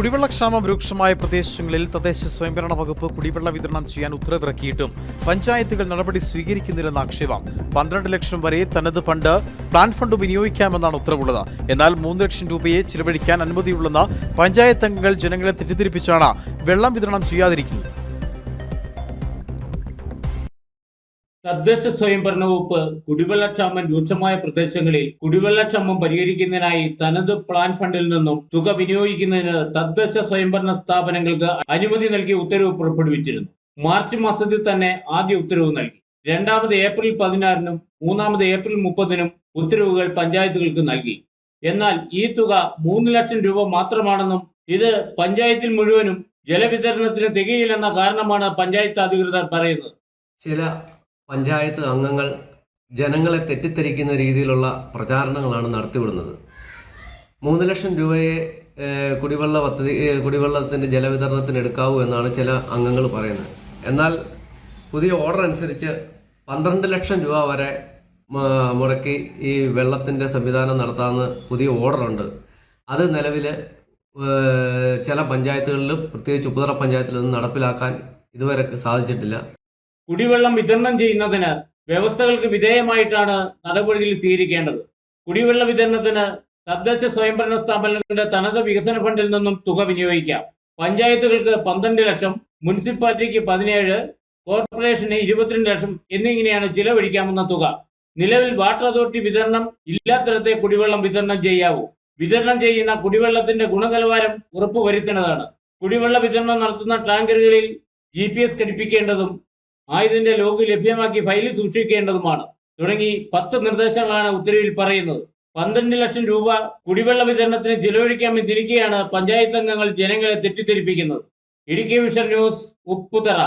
കുടിവെള്ളക്ഷാമം രൂക്ഷമായ പ്രദേശങ്ങളിൽ തദ്ദേശ സ്വയംഭരണ വകുപ്പ് കുടിവെള്ള വിതരണം ചെയ്യാൻ ഉത്തരവിറക്കിയിട്ടും പഞ്ചായത്തുകൾ നടപടി സ്വീകരിക്കുന്നില്ലെന്ന ആക്ഷേപം. പന്ത്രണ്ട് ലക്ഷം വരെ തനത് ഫണ്ട് പ്ലാൻ ഫണ്ട് വിനിയോഗിക്കാമെന്നാണ് ഉത്തരവുള്ളത്. എന്നാൽ മൂന്ന് ലക്ഷം രൂപയെ ചിലവഴിക്കാൻ അനുമതിയുള്ളെന്ന് പഞ്ചായത്ത് അംഗങ്ങൾ ജനങ്ങളെ തെറ്റിദ്ധരിപ്പിച്ചാണ് വെള്ളം വിതരണം ചെയ്യാതിരിക്കുന്നത്. തദ്ദേശ സ്വയംഭരണ വകുപ്പ് കുടിവെള്ളക്ഷാമം രൂക്ഷമായ പ്രദേശങ്ങളിൽ കുടിവെള്ളക്ഷാമം പരിഹരിക്കുന്നതിനായി തനത് പ്ലാൻ ഫണ്ടിൽ നിന്നും തുക വിനിയോഗിക്കുന്നതിന് തദ്ദേശ സ്വയംഭരണ സ്ഥാപനങ്ങൾക്ക് അനുമതി നൽകി ഉത്തരവ് പുറപ്പെടുവിച്ചിരുന്നു. മാർച്ച് മാസത്തിൽ തന്നെ ആദ്യ ഉത്തരവ് നൽകി. രണ്ടാമത് ഏപ്രിൽ പതിനാറിനും മൂന്നാമത് ഏപ്രിൽ മുപ്പതിനും ഉത്തരവുകൾ പഞ്ചായത്തുകൾക്ക് നൽകി. എന്നാൽ ഈ തുക മൂന്ന് ലക്ഷം രൂപ മാത്രമാണെന്നും ഇത് പഞ്ചായത്തിൽ മുഴുവനും ജലവിതരണത്തിന് തികയില്ലെന്ന കാരണമാണ് പഞ്ചായത്ത് അധികൃതർ പറയുന്നത്. ചില പഞ്ചായത്ത് അംഗങ്ങൾ ജനങ്ങളെ തെറ്റിദ്ധരിക്കുന്ന രീതിയിലുള്ള പ്രചാരണങ്ങളാണ് നടത്തിവിടുന്നത്. മൂന്ന് ലക്ഷം രൂപയെ കുടിവെള്ള പദ്ധതി കുടിവെള്ളത്തിന്റെ ജലവിതരണത്തിന് എടുക്കാവൂ എന്നാണ് ചില അംഗങ്ങൾ പറയുന്നത്. എന്നാൽ പുതിയ ഓർഡർ അനുസരിച്ച് പന്ത്രണ്ട് ലക്ഷം രൂപ വരെ മുടക്കി ഈ വെള്ളത്തിന്റെ സംവിധാനം നടത്താമെന്ന് പുതിയ ഓർഡറുണ്ട്. അത് നിലവിൽ ചില പഞ്ചായത്തുകളിലും പ്രത്യേകിച്ച് ഉപതറ പഞ്ചായത്തിലൊന്നും നടപ്പിലാക്കാൻ ഇതുവരെ സാധിച്ചിട്ടില്ല. കുടിവെള്ളം വിതരണം ചെയ്യുന്നതിന് വ്യവസ്ഥകൾക്ക് വിധേയമായിട്ടാണ് നടപടികൾ സ്വീകരിക്കേണ്ടത്. കുടിവെള്ള വിതരണത്തിന് തദ്ദേശ സ്വയംഭരണ സ്ഥാപനങ്ങളുടെ തനത് വികസന ഫണ്ടിൽ നിന്നും തുക വിനിയോഗിക്കാം. പഞ്ചായത്തുകൾക്ക് പന്ത്രണ്ട് ലക്ഷം മുനിസിപ്പാലിറ്റിക്ക് പതിനേഴ് കോർപ്പറേഷന് ഇരുപത്തിരണ്ട് ലക്ഷം എന്നിങ്ങനെയാണ് ചിലവഴിക്കാമെന്ന തുക. നിലവിൽ വാട്ടർ അതോറിറ്റി വിതരണം ഇല്ലാത്തരത്തെ കുടിവെള്ളം വിതരണം ചെയ്യാവൂ. വിതരണം ചെയ്യുന്ന കുടിവെള്ളത്തിന്റെ ഗുണനിലവാരം ഉറപ്പുവരുത്തേണ്ടതാണ്. കുടിവെള്ള വിതരണം നടത്തുന്ന ടാങ്കറുകളിൽ ജി ഘടിപ്പിക്കേണ്ടതും ആയുധന്റെ ലോഗ് ലഭ്യമാക്കി ഫയലിൽ സൂക്ഷിക്കേണ്ടതുമാണ്. തുടങ്ങി പത്ത് നിർദ്ദേശങ്ങളാണ് ഉത്തരവിൽ പറയുന്നത്. പന്ത്രണ്ട് ലക്ഷം രൂപ കുടിവെള്ള വിതരണത്തിന് ചിലവഴിക്കാമെന്നിരിക്കെയാണ് പഞ്ചായത്ത് അംഗങ്ങൾ ജനങ്ങളെ തെറ്റിദ്ധരിപ്പിക്കുന്നത്. Idukki vision news Upputhara.